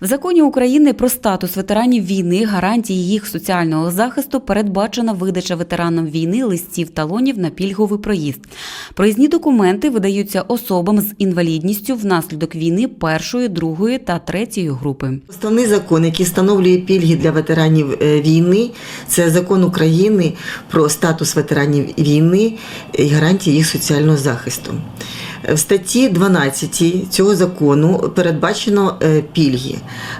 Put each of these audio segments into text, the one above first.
В законі України про статус ветеранів війни, гарантії їх соціального захисту передбачена видача ветеранам війни листів талонів на пільговий проїзд. Проїзні документи видаються особам з інвалідністю внаслідок війни першої, другої та третьої групи. Основний закон, який встановлює пільги для ветеранів е, війни, це закон України про статус ветеранів війни і гарантії їх соціального захисту. В статті 12 цього закону передбачено е, пільги,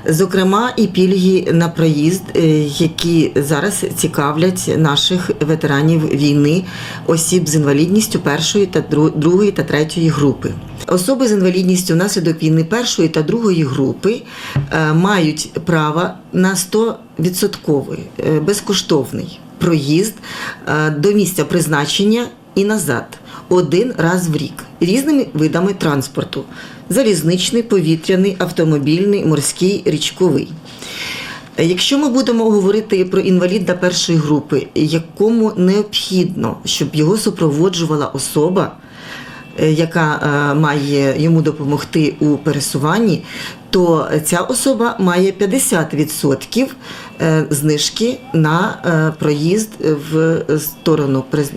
зокрема і пільги на проїзд, е, які зараз цікавлять наших ветеранів війни, осіб з інвалідністю першої та другої та третьої групи. Особи з інвалідністю внаслідок війни першої та другої групи е, мають право на 100% е, безкоштовний проїзд до місця призначення і назад один раз в рік різними видами транспорту: залізничний, повітряний, автомобільний, морський, річковий. Якщо ми будемо говорити про інваліда першої групи, якому необхідно, щоб його супроводжувала особа, е, яка е, має йому допомогти у пересуванні, то ця особа має 50% е, знижки на е, проїзд в сторону приз-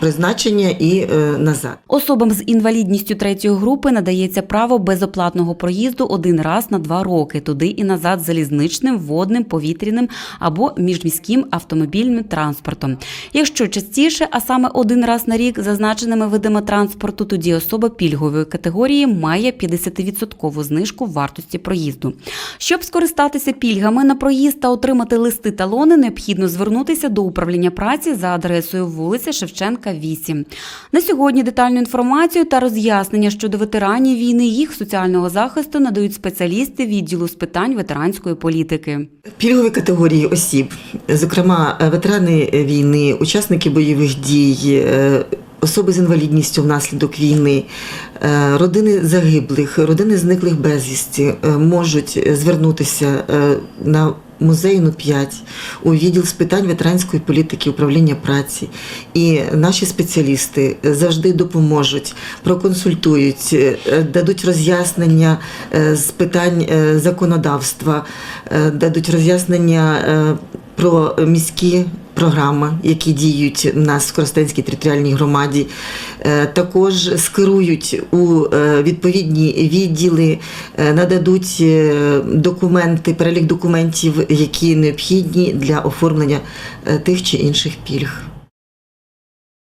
призначення і е, назад. Особам з інвалідністю третьої групи надається право безоплатного проїзду один раз на два роки туди і назад залізничним, водним, повітряним або міжміським автомобільним транспортом. Якщо частіше, а саме один раз на рік зазначеними видами транспорту, тоді особа пільгової категорії має 50% знижку вартості проїзду. Щоб скористатися пільгами на проїзд та отримати листи талони, необхідно звернутися до управління праці за адресою вулиця Шевченка, 8. На сьогодні детальну інформацію та роз'яснення щодо ветеранів війни їх соціального захисту надають спеціалісти відділу з питань ветеранської політики. Пільгові категорії осіб, зокрема е, ветерани війни, учасники бойових дій, е, особи з інвалідністю внаслідок війни, е, родини загиблих, родини зниклих безвісті е, можуть звернутися е, на музейну 5 у відділ з питань ветеранської політики управління праці. І наші спеціалісти завжди допоможуть, проконсультують, дадуть роз'яснення з питань законодавства, дадуть роз'яснення про міські програми, які діють в нас в Коростенській територіальній громаді. Е, Також скерують у е, відповідні відділи, е, нададуть документи, перелік документів, які необхідні для оформлення тих чи інших пільг.